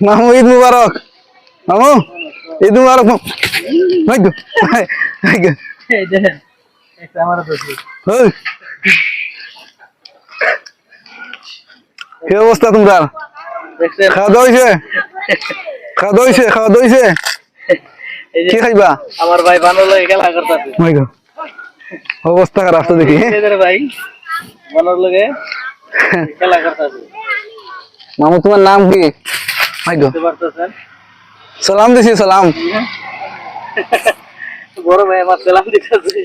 মামু ঈদ মুবারক। মামু ঈদ মুবারক এই দেখেন একটা আমার। কি অবস্থা তোমরা? খাওয়া দাওয়া হয়েছে খাওয়া দাওয়া হয়েছে খাওয়া দাওয়া হয়েছে কি খাইবা? আমার ভাই বানলো খেলা করতেছে। ভাই অবস্থা খারাপ তো দেখি। ভাই লগে খেলা মামু তোমার নাম কি? সালাম দিছি সালাম। বড় ভাই আমার সালাম দিতেছে।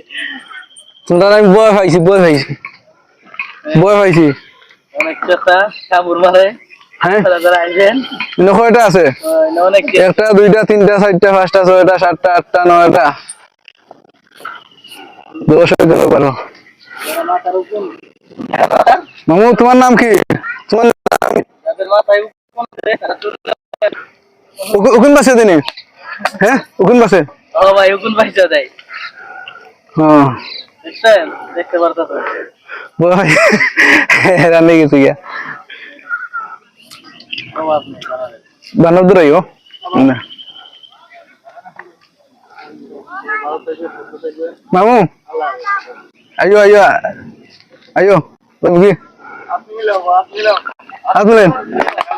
তোমরা আমি বয় পাইছি বয় পাইছি বয় পাইছি অনেক চেষ্টা মারে। হ্যাঁ। কয়টা আছে? একটা দুইটা তিনটা চারটা পাঁচটা ছয়টা সাতটা আটটা নয়টা। দশ হয়ে গেল বারো মামু তোমার নাম কি? তোমার নাম উকুন- বাসে দিনে? হ্যাঁ? উকুন বাসে? ও ভাই উকুন পয়সা দেয়। হ্যাঁ দেখতে পারতেছেন? বয় রান্নে গেছি গিয়া। বানর না সুস্থ থাকবে। মামু। আইও আইও আইও তুমি কি আপনি মিলাও, আপনি খেলতে পারব।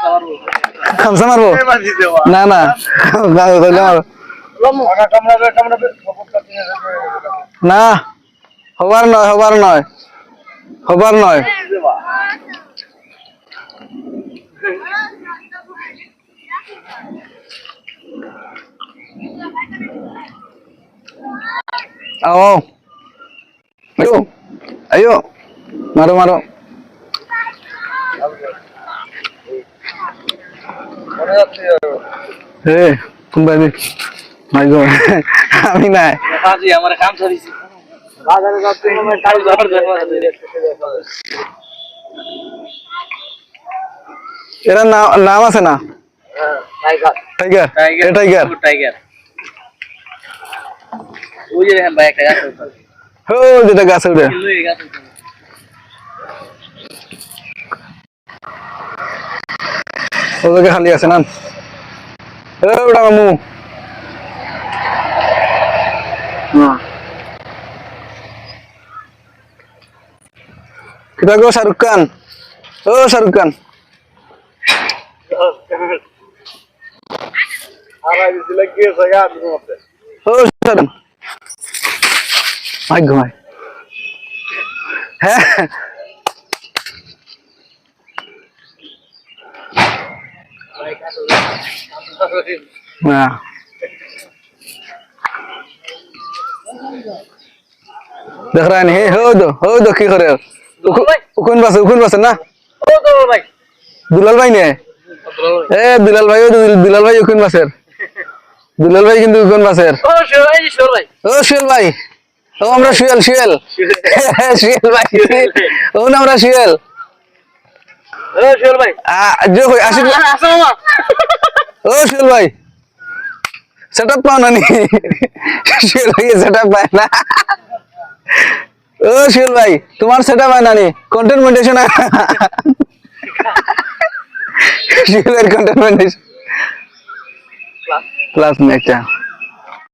খামসা মারবো এবার দিতে হবা। না না গাঁও কইলে মারবো লম্বা। কামড়াবে, কামড়াবে। খবরটা দিয়ে দেবে। না হবার নয় হবার নয় হবার নয় দেবা। आओ আয়ো আয়ো মারো মারো মনে যাচ্ছে, হে কোনবা দি মাই গো আমি নাই হাজি, আমার কাম সারিছি। বাজারে যাচ্ছে, মনে হয় কাল যাওয়ার ব্যাপার আছে। এরা নাম নাম আছে না হ্যাঁ, টাইগার। Tiger tiger. এ টাইগার টাইগার। ওই যে দেখেন ভাই একটা গাছ আছে। হো যেটা গাছে উঠে লুই গাছ আছে। ওদেরকে খালি আছে না এ ওটা মামু কিটা গো শাহরুখ খান ও শাহরুখ খান আমার দিছিল গিয়েছে গা আমি মতে ও শাহরুখ ভাই ঘুমাই হ্যাঁ হো কি করে? উকুন বাসে উকুন বাসে না? দুলাল ভাই। নে? এ দুলাল ভাই দুলাল ভাই উকুন বাসের। দুলাল ভাই কিন্তু উকুন বাসের। ও শিওর ভাই ও শিয়াল ভাই। ও আমরা শিয়াল শিয়াল। শিয়াল। ভাই। ও আমরা শিয়াল। ও শিওর ভাই। আ যে কই আশিক আসো মামা ও শিয়াল ভাই। সেটআপ পাও না নি? শিয়াল ভাই সেটআপ পায় না। ও শিয়াল ভাই তোমার সেটআপ না নি? কন্টেন্ট মেন্টেশন শিয়ালের কন্টেন্ট মেন্টেশন ক্লাস নেক্সট